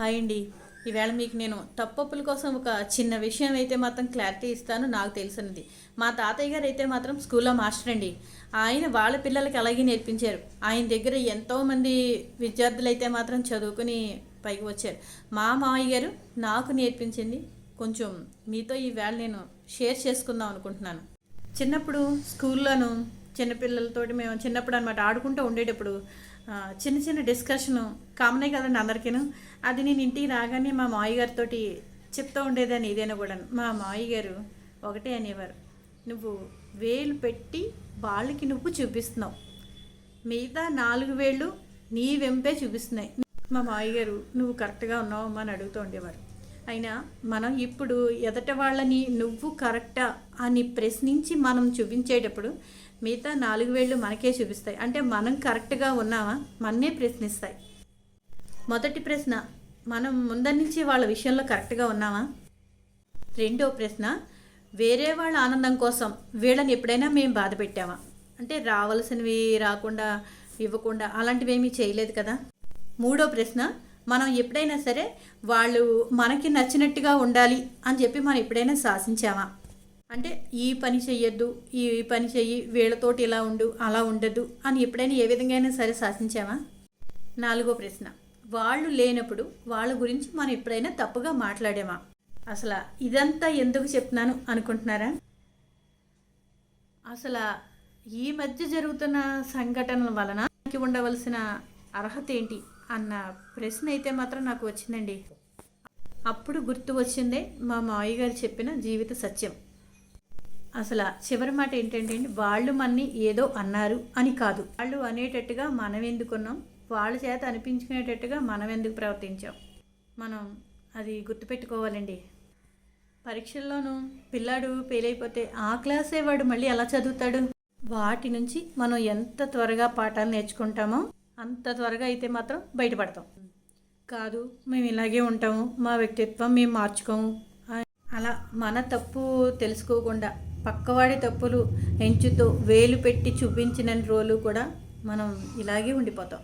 Hi అండి. ఈవేళ మీకు నేను తప్పప్పుల కోసం ఒక చిన్న విషయం అయితే మాత్రం క్లారిటీ ఇస్తాను నాకు తెలిసినది మా తాతయ్య గారు అయితే మాత్రం స్కూల్లో మాస్టర్ అండి. ఆయన వాళ్ళ పిల్లలకి అలాగే నేర్పించారు. ఆయన దగ్గర ఎంతోమంది విద్యార్థులు అయితే మాత్రం చదువుకుని పైకి వచ్చారు. మా మామయ్య గారు నాకు నేర్పించింది కొంచెం మీతో ఈవేళ నేను షేర్ చేసుకుందాం అనుకుంటున్నాను. చిన్నప్పుడు స్కూల్లోను చిన్నపిల్లలతోటి మేము చిన్నప్పుడు అనమాట ఆడుకుంటూ ఉండేటప్పుడు చిన్న చిన్న డిస్కషన్ కామనే కదండి అందరికీను. అది నేను ఇంటికి రాగానే మా మావయ్య గారితో చెప్తూ ఉండేదాన్ని ఇదేనా కూడా మా మావయ్య గారు ఒకటే అనేవారు. నువ్వు వేలు పెట్టి వాళ్ళకి నువ్వు చూపిస్తున్నావు. మిగతా నాలుగు వేళ్ళు నీ వెంపే చూపిస్తున్నాయి. మా మావయ్య గారు నువ్వు కరెక్ట్గా ఉన్నావమ్మా అని అడుగుతూ ఉండేవారు. అయినా మనం ఇప్పుడు ఎదట వాళ్ళని నువ్వు కరెక్టా అని ప్రశ్నించి మనం చూపించేటప్పుడు మిగతా నాలుగు వేళ్ళు మనకే చూపిస్తాయి. అంటే మనం కరెక్ట్గా ఉన్నామా? మన్నే ప్రశ్నిస్తాయి. మొదటి ప్రశ్న మనం ముందరి నుంచి వాళ్ళ విషయంలో కరెక్ట్గా ఉన్నామా? రెండో ప్రశ్న వేరే వాళ్ళ ఆనందం కోసం వీళ్ళని ఎప్పుడైనా మేము బాధ పెట్టామా? అంటే రావాల్సినవి రాకుండా ఇవ్వకుండా అలాంటివి ఏమీ చేయలేదు కదా? మూడో ప్రశ్న మనం ఎప్పుడైనా సరే వాళ్ళు మనకి నచ్చినట్టుగా ఉండాలి అని చెప్పి మనం ఎప్పుడైనా శాసించామా? అంటే ఈ పని చెయ్యొద్దు ఈ పని చెయ్యి వీళ్ళతోటి ఇలా ఉండు అలా ఉండద్దు అని ఎప్పుడైనా ఏ విధంగా అయినా సరే శాసించామా? నాలుగో ప్రశ్న. వాళ్ళు లేనప్పుడు వాళ్ళ గురించి మనం ఎప్పుడైనా తప్పుగా మాట్లాడామా? అసలు ఇదంతా ఎందుకు చెప్తున్నాను అనుకుంటున్నారా? అసలు ఈ మధ్య జరుగుతున్న సంఘటనల వలన మనకి ఉండవలసిన అర్హత ఏంటి? అన్న ప్రశ్న అయితే మాత్రం నాకు వచ్చిందండి. అప్పుడు గుర్తు వచ్చిందే మా మావయ్య గారు చెప్పిన జీవిత సత్యం. అసలు చివరి మాట ఏంటంటే అండి, వాళ్ళు మనని ఏదో అన్నారు అని కాదు. వాళ్ళు అనేటట్టుగా మనం ఎందుకున్నాం? వాళ్ళ చేత అనిపించుకునేటట్టుగా మనం ఎందుకు ప్రవర్తించాం? మనం అది గుర్తుపెట్టుకోవాలండి. పరీక్షల్లోనూ పిల్లాడు ఫెయిల్ ఆ క్లాసే వాడు మళ్ళీ ఎలా చదువుతాడు? వాటి నుంచి మనం ఎంత త్వరగా పాఠాలు నేర్చుకుంటామో అంత త్వరగా అయితే మాత్రం బయటపడతాం. కాదు మేము ఇలాగే ఉంటాము మా వ్యక్తిత్వం మేము మార్చుకోము. అలా మన తప్పు తెలుసుకోకుండా పక్కవాడి తప్పులు ఎంచుతో వేలు పెట్టి చూపించిన రోజులు కూడా మనం ఇలాగే ఉండిపోతాం.